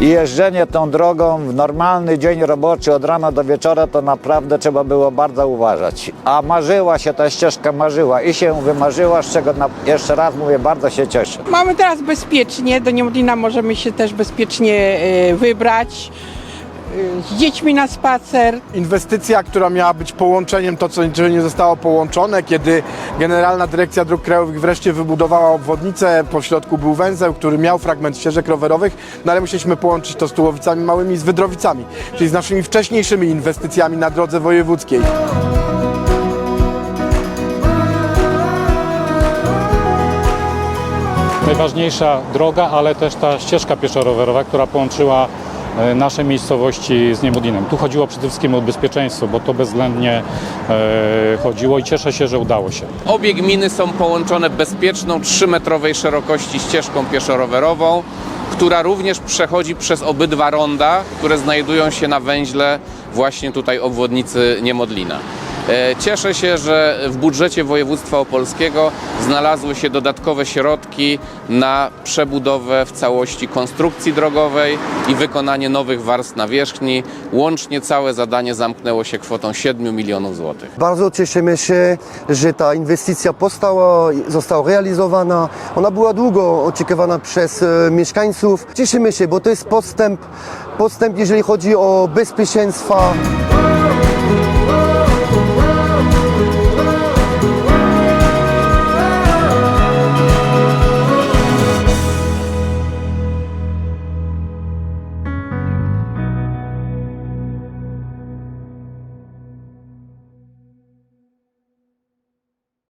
I jeżdżenie tą drogą w normalny dzień roboczy od rana do wieczora to naprawdę trzeba było bardzo uważać. A marzyła się ta ścieżka, marzyła i się wymarzyła, z czego na, jeszcze raz mówię, bardzo się cieszę. Mamy teraz bezpiecznie, do Niemodlina możemy się też bezpiecznie e, wybrać. Z dziećmi na spacer. Inwestycja, która miała być połączeniem, to co niczego nie zostało połączone, kiedy Generalna Dyrekcja Dróg Krajowych wreszcie wybudowała obwodnicę, po środku był węzeł, który miał fragment ścieżek rowerowych, no ale musieliśmy połączyć to z Tułowicami Małymi i z Wydrowicami, czyli z naszymi wcześniejszymi inwestycjami na drodze wojewódzkiej. najważniejsza droga, ale też ta ścieżka pieszo-rowerowa, która połączyła nasze miejscowości z Niemodlinem. Tu chodziło przede wszystkim o bezpieczeństwo, bo to bezwzględnie e, chodziło i cieszę się, że udało się. Obie gminy są połączone bezpieczną 3-metrowej szerokości ścieżką pieszo-rowerową, która również przechodzi przez obydwa ronda, które znajdują się na węźle właśnie tutaj obwodnicy Niemodlina. E, Cieszę się, że w budżecie województwa opolskiego znalazły się dodatkowe środki na przebudowę w całości konstrukcji drogowej i wykonanie nowych warstw nawierzchni. Łącznie całe zadanie zamknęło się kwotą 7 milionów złotych. Bardzo cieszymy się, że ta inwestycja powstała, została realizowana. Ona była długo oczekiwana przez e, mieszkańców. Cieszymy się, bo to jest postęp, postęp jeżeli chodzi o bezpieczeństwo.